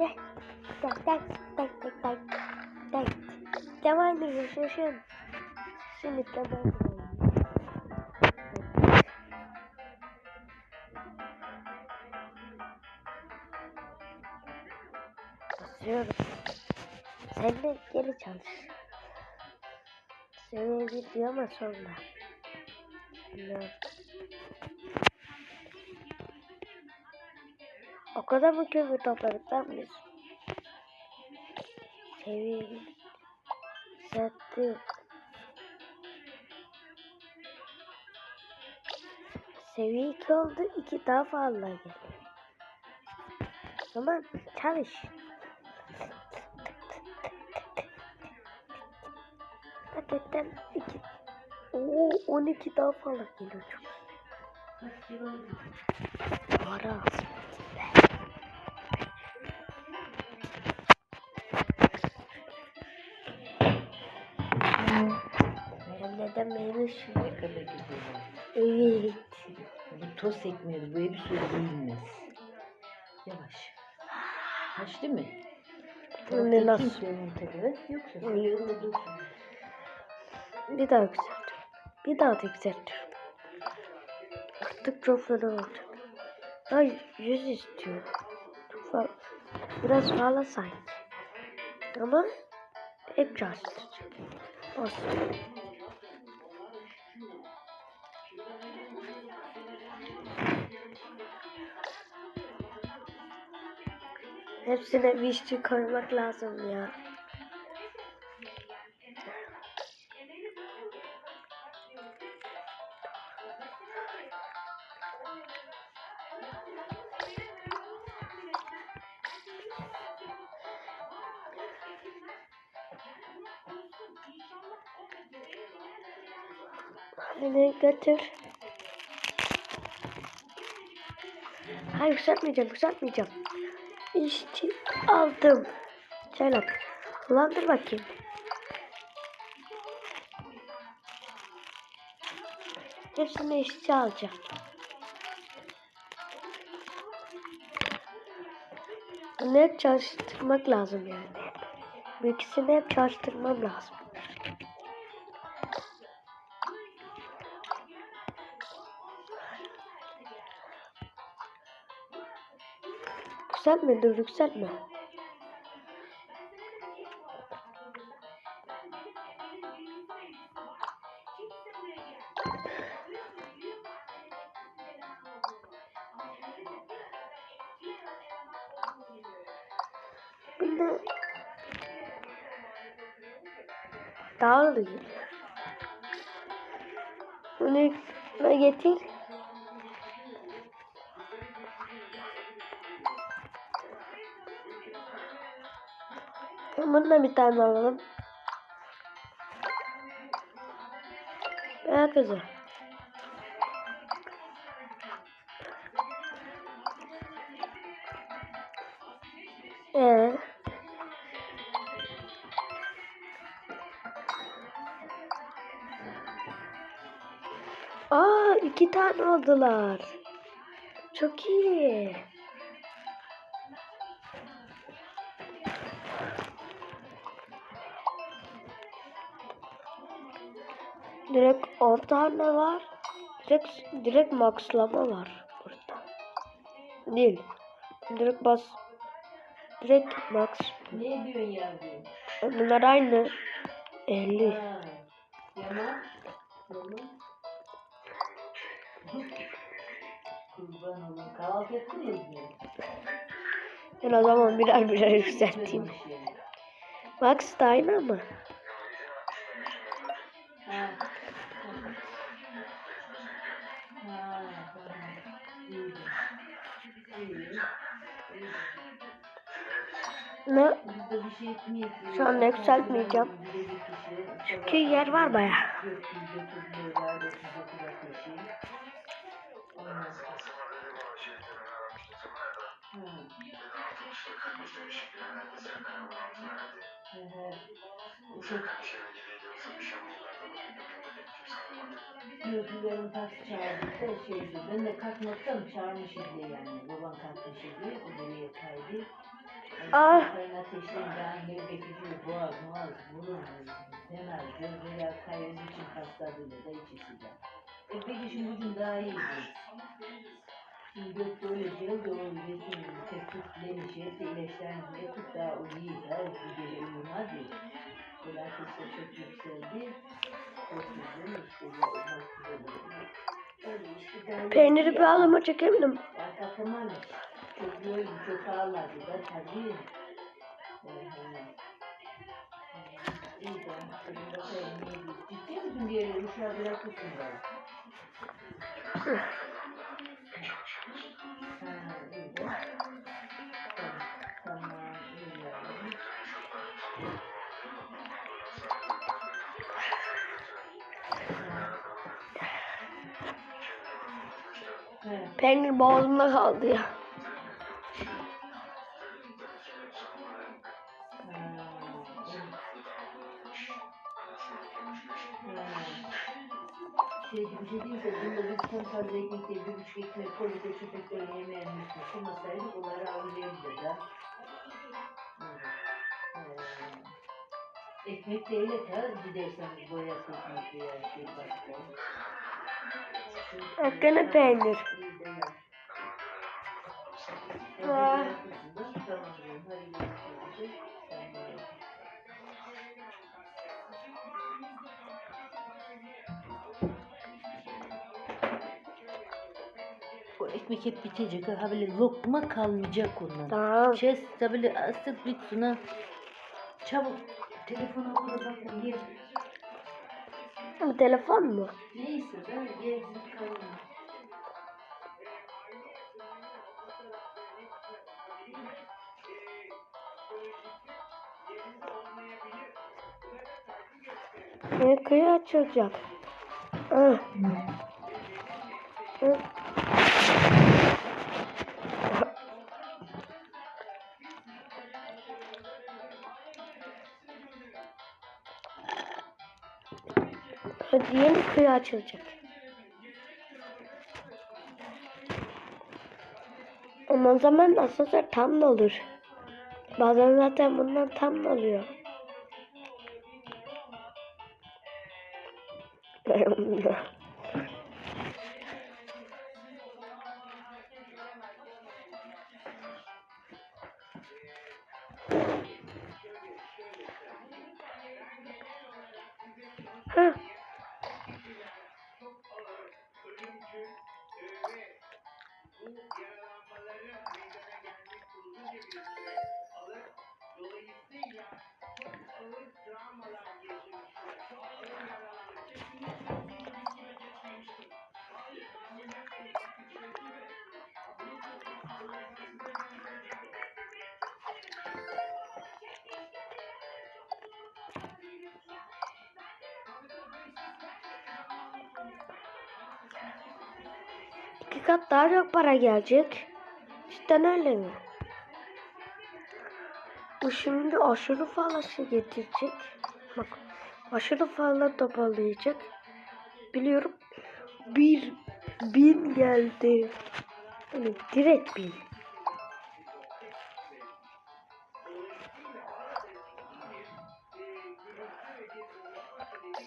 Tak tak tak tak tak tak tak. Devam yaşasın. Şimdi devam Basıyorum. Sen de geri çalış. Seviye bir diyor ama sonra. Bilmiyorum. O kadar mı kömür topladık lan biz? Seviye sattık. Seviye 2 oldu. 2 daha fazla geldi. O zaman çalış. Hakikaten 2 Oo 12 daha fazla geliyor. Para. Ne kadar güzel. Evet. Bu toz ekmeği bu bir sürü değilmez. Yavaş. Taş değil mi? Şimdi nasıl? Yoksa. Bir daha yükseltiyorum. Bir daha da yükseltiyorum. Artık çok fena olacak. Ay yüz istiyorum. Çok fazla. Biraz fazla sanki. Ama hep çalıştıracak. Olsun. Hepsine vişçi koymak lazım ya. Hadi götür. Hayır yükseltmeyeceğim, yükseltmeyeceğim. İşte aldım. Çaylak. Kullandır bakayım. Hepsini işçi alacağım. Bunu hep çalıştırmak lazım yani. Bu ikisini hep çalıştırmam lazım. Yükseltme dur yükseltme. De daha. Bunu getir. Bununla bir tane alalım. Merak kızı. Ee. Aa iki tane oldular. Çok iyi. Direkt orta ne var? Direkt direkt maxlama var burada. Değil. Direkt bas. Direkt max. Ne diyorsun yavrum? Bunlar aynı. 50. Ha. Kurban olun. Kahvaltı ettiniz mi? Ben o zaman birer birer yükselteyim. Max da aynı ama. Şu anda yükseltmeyeceğim. Çünkü yer var baya. Gökülerin taksi çağırdı da şeydi. Ben de kalkmaktan çağırmış idi yani. Babam kalkmış idi. O buraya kaydı. Ah. E peki şimdi bugün daha Şimdi tut gece uyumaz çok yükseldi. Çok güzel işte Peyniri bir alıma çekebilirim. ya çok ağladı da tabii. Peynir boğazımda kaldı ya. Şey, bir şey değilse bunda biz tam fazla ekmek değil, bir buçuk ekmek koyup da köpeklerin yemeğini üstüne koymasaydık onları avlayabilirdi ekmek değil et ha, giderseniz boyası ekmek veya şey başka. Gene peynir. İyi ekmek hep bitecek ha böyle lokma kalmayacak ondan. Tamam. De böyle asıp bitsin ha. Çabuk telefona koy bak ye. Bu telefon mu? Neyse ben gezip kalın. Ne kıyı açılacak. Ah. Ah. Kıyı açılacak. Ondan zaman asansör tam da olur. Bazen zaten bundan tam da oluyor. ölümcül ve bu yaralanmaları meydana gelmiş uzunca bir süre alır. Dolayısıyla çok ağır travmalar geçirir. İki kat daha çok para gelecek. Cidden öyle mi? Bu şimdi aşırı fazla şey getirecek. Bak aşırı fazla toparlayacak. Biliyorum. Bir bin geldi. Yani direkt bin.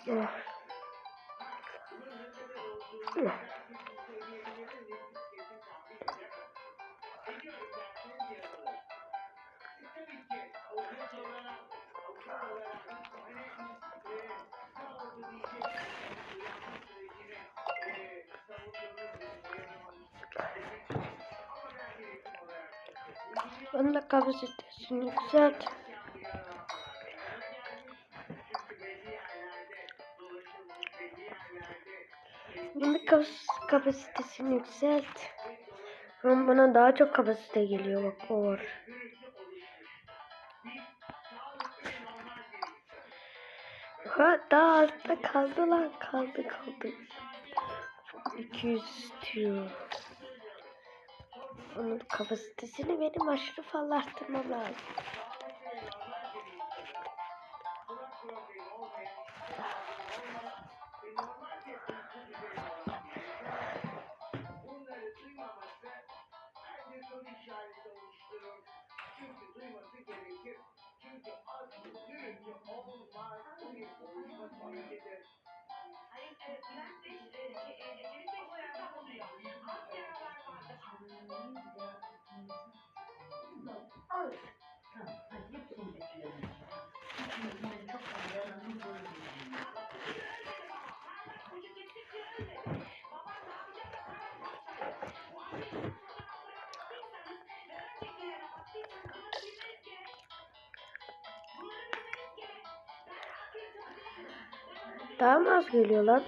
Oh. Da kapasitesini yükselt. Bunun da kapas- kapasitesini yükselt. Bana daha çok kapasite geliyor bak o var. Ha daha altta kaldı lan kaldı kaldı. 200 istiyor. Onun kapasitesini benim aşırı fazla arttırmam lazım. Daha mı az geliyor lan?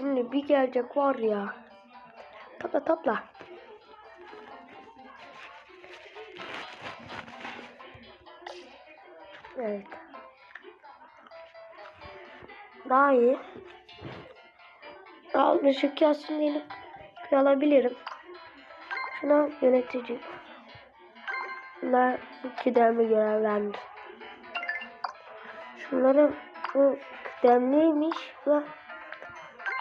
Şimdi bir gelecek var ya. Topla topla. Evet. Daha iyi. Almışık yazsın diyelim. Alabilirim. Şuna yönetici. Bunlar kıdemli görevlendi. Şunların bu kıdemliymiş ve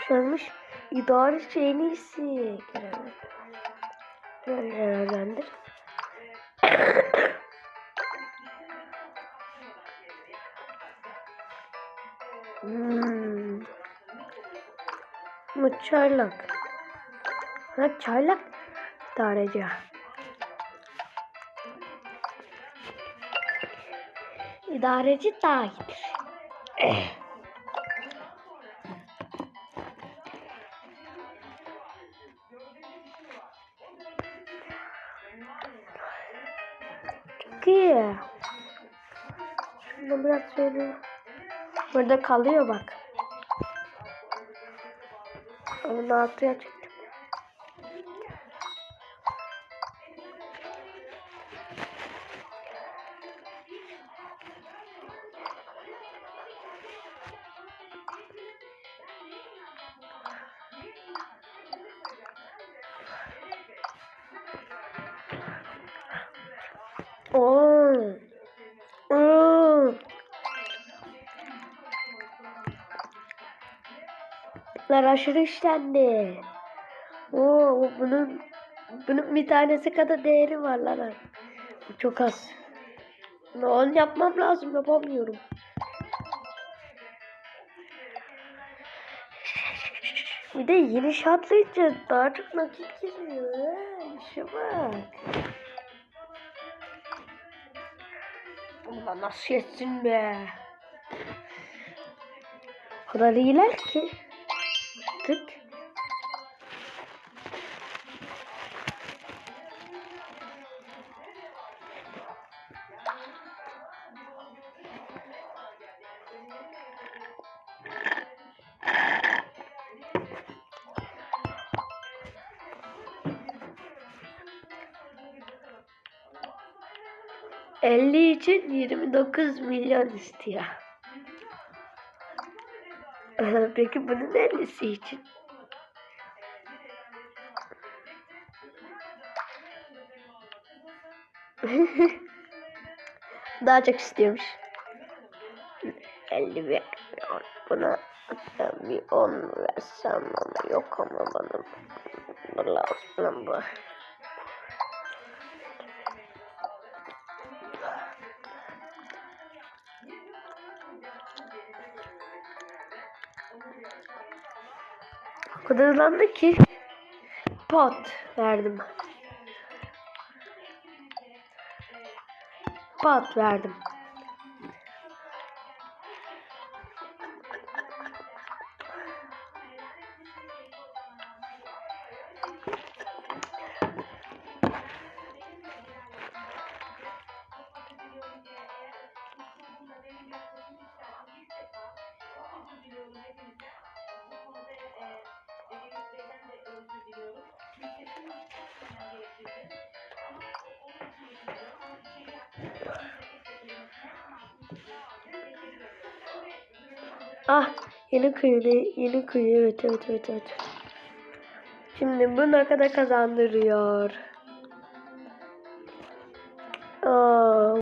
şöylemiş idare en iyisi görevlendir. hmm. Bu çaylak. Ha çaylak idareci. İdareci daha iyidir. Şöyle. Burada kalıyor bak. Onu altıya çektim. Oo. Lan aşırı işlendi. Oo, bunun bunun bir tanesi kadar değeri var lan. Çok az. Onu yapmam lazım yapamıyorum. Bir de yeni şartlayınca daha çok nakit geliyor. İşe bak. Ulan nasıl yetsin be? O kadar iyiler ki. Tık. Elli için 29 milyon istiyor. Peki bunun 50'si için? Daha çok istiyormuş. 50 ver. Buna bir 10 versem ama yok ama bana lazım bu. O kadar hızlandı ki pot verdim. Pot verdim. Ah yeni kuyu yeni kuyu evet evet evet evet. Şimdi bu ne kadar kazandırıyor?